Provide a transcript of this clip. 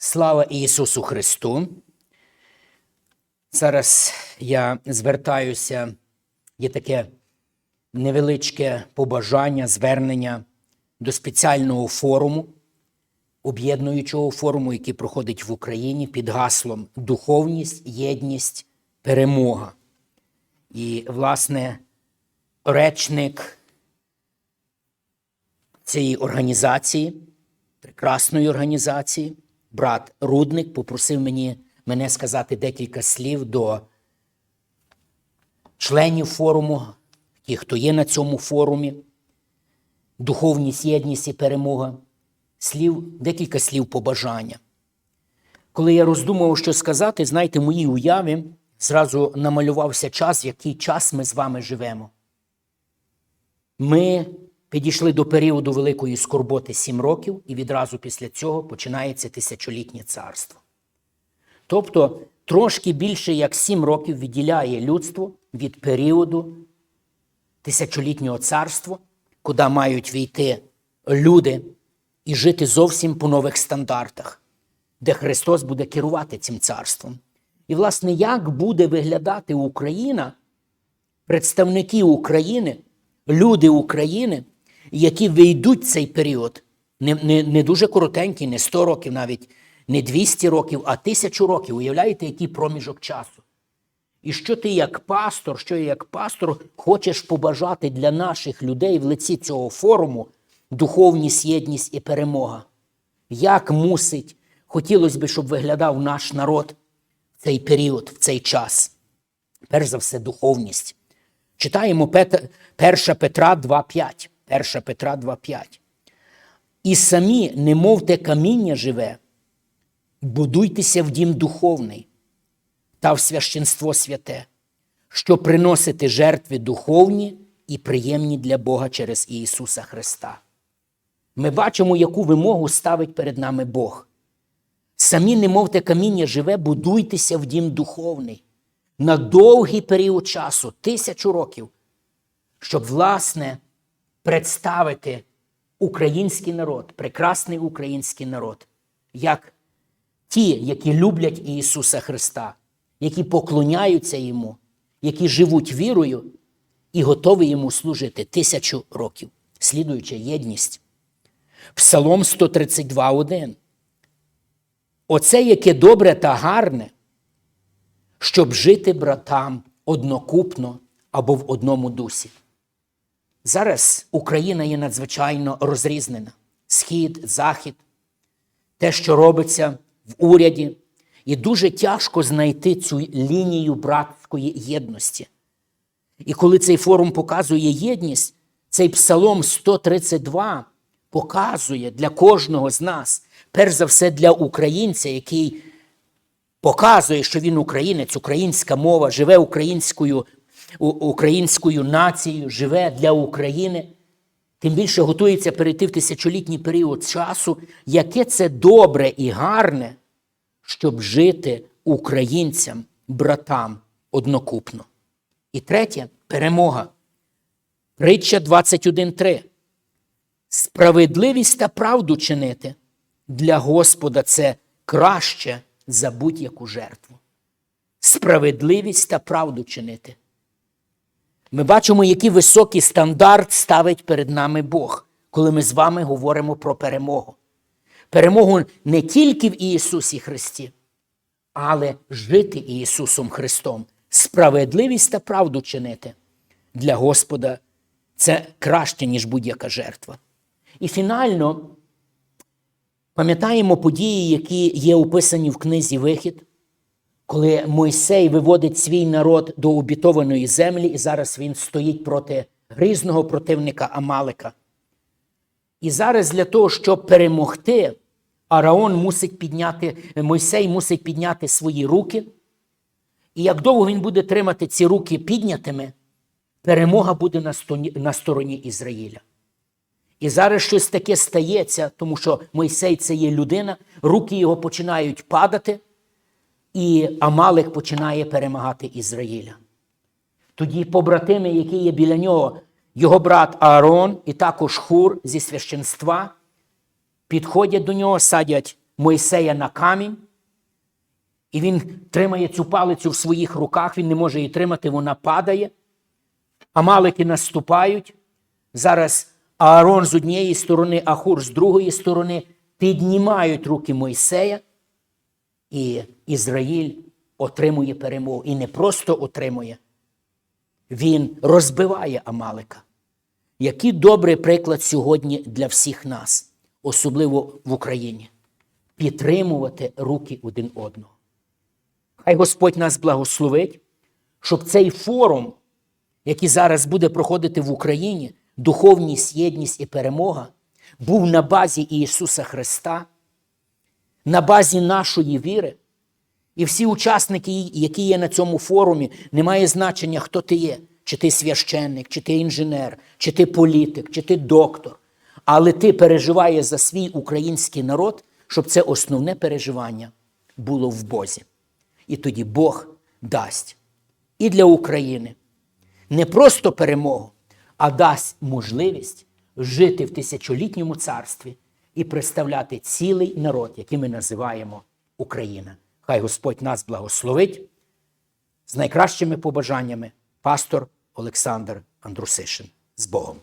Слава Ісусу Христу! Зараз я звертаюся, є таке невеличке побажання, звернення до спеціального форуму, об'єднуючого форуму, який проходить в Україні під гаслом Духовність, єдність, перемога. І, власне, речник цієї організації, прекрасної організації, брат Рудник попросив мені, мене сказати декілька слів до членів форуму, ті, хто є на цьому форумі, духовність, єдність і перемога, слів, декілька слів побажання. Коли я роздумував, що сказати, знаєте, в моїй уяві зразу намалювався час, в який час ми з вами живемо. Ми підійшли до періоду Великої скорботи сім років, і відразу після цього починається тисячолітнє царство. Тобто трошки більше як сім років відділяє людство від періоду тисячолітнього царства, куди мають війти люди і жити зовсім по нових стандартах, де Христос буде керувати цим царством. І, власне, як буде виглядати Україна, представники України, люди України, які вийдуть цей період, не, не, не дуже коротенький, не 100 років навіть, не 200 років, а тисячу років. Уявляєте, який проміжок часу? І що ти як пастор, що я як пастор хочеш побажати для наших людей в лиці цього форуму духовність, єдність і перемога? Як мусить, хотілося б, щоб виглядав наш народ в цей період, в цей час? Перш за все, духовність. Читаємо 1 Петра 2,5. 1 Петра 2,5. І самі, немовте каміння живе, будуйтеся в дім духовний та в священство святе, що приносити жертви духовні і приємні для Бога через Ісуса Христа. Ми бачимо, яку вимогу ставить перед нами Бог. Самі, немовте каміння живе, будуйтеся в дім духовний на довгий період часу, тисячу років, щоб, власне, представити український народ, прекрасний український народ, як ті, які люблять Ісуса Христа, які поклоняються Йому, які живуть вірою і готові йому служити тисячу років, слідуюча єдність. Псалом 132.1. Оце яке добре та гарне, щоб жити братам однокупно або в одному дусі. Зараз Україна є надзвичайно розрізнена. Схід, захід, те, що робиться в уряді, і дуже тяжко знайти цю лінію братської єдності. І коли цей форум показує єдність, цей псалом 132 показує для кожного з нас, перш за все для українця, який показує, що він українець, українська мова, живе українською, українською нацією, живе для України, тим більше готується перейти в тисячолітній період часу, яке це добре і гарне, щоб жити українцям, братам однокупно. І третє перемога. Притча 21.3. Справедливість та правду чинити для Господа це краще за будь-яку жертву. Справедливість та правду чинити. Ми бачимо, який високий стандарт ставить перед нами Бог, коли ми з вами говоримо про перемогу. Перемогу не тільки в Ісусі Христі, але жити Ісусом Христом. Справедливість та правду чинити для Господа це краще, ніж будь-яка жертва. І фінально пам'ятаємо події, які є описані в книзі Вихід, коли Мойсей виводить свій народ до обітованої землі, і зараз він стоїть проти грізного противника Амалика. І зараз для того, щоб перемогти, Араон мусить підняти, Мойсей мусить підняти свої руки. І як довго він буде тримати ці руки піднятими, перемога буде на стороні, Ізраїля. І зараз щось таке стається, тому що Мойсей це є людина, руки його починають падати, і Амалик починає перемагати Ізраїля. Тоді побратими, які є біля нього, його брат Аарон і також Хур зі священства, підходять до нього, садять Мойсея на камінь, і він тримає цю палицю в своїх руках, він не може її тримати, вона падає. Амалики наступають. Зараз Аарон з однієї сторони, Ахур з другої сторони піднімають руки Мойсея, і Ізраїль отримує перемогу. І не просто отримує, він розбиває Амалика. Який добрий приклад сьогодні для всіх нас, особливо в Україні, підтримувати руки один одного. Хай Господь нас благословить, щоб цей форум, який зараз буде проходити в Україні, духовність, єдність і перемога, був на базі Ісуса Христа, на базі нашої віри. І всі учасники, які є на цьому форумі, не має значення, хто ти є, чи ти священник, чи ти інженер, чи ти політик, чи ти доктор. Але ти переживаєш за свій український народ, щоб це основне переживання було в Бозі. І тоді Бог дасть і для України не просто перемогу, а дасть можливість жити в тисячолітньому царстві і представляти цілий народ, який ми називаємо Україна. Хай Господь нас благословить з найкращими побажаннями пастор Олександр Андрусишин. З Богом.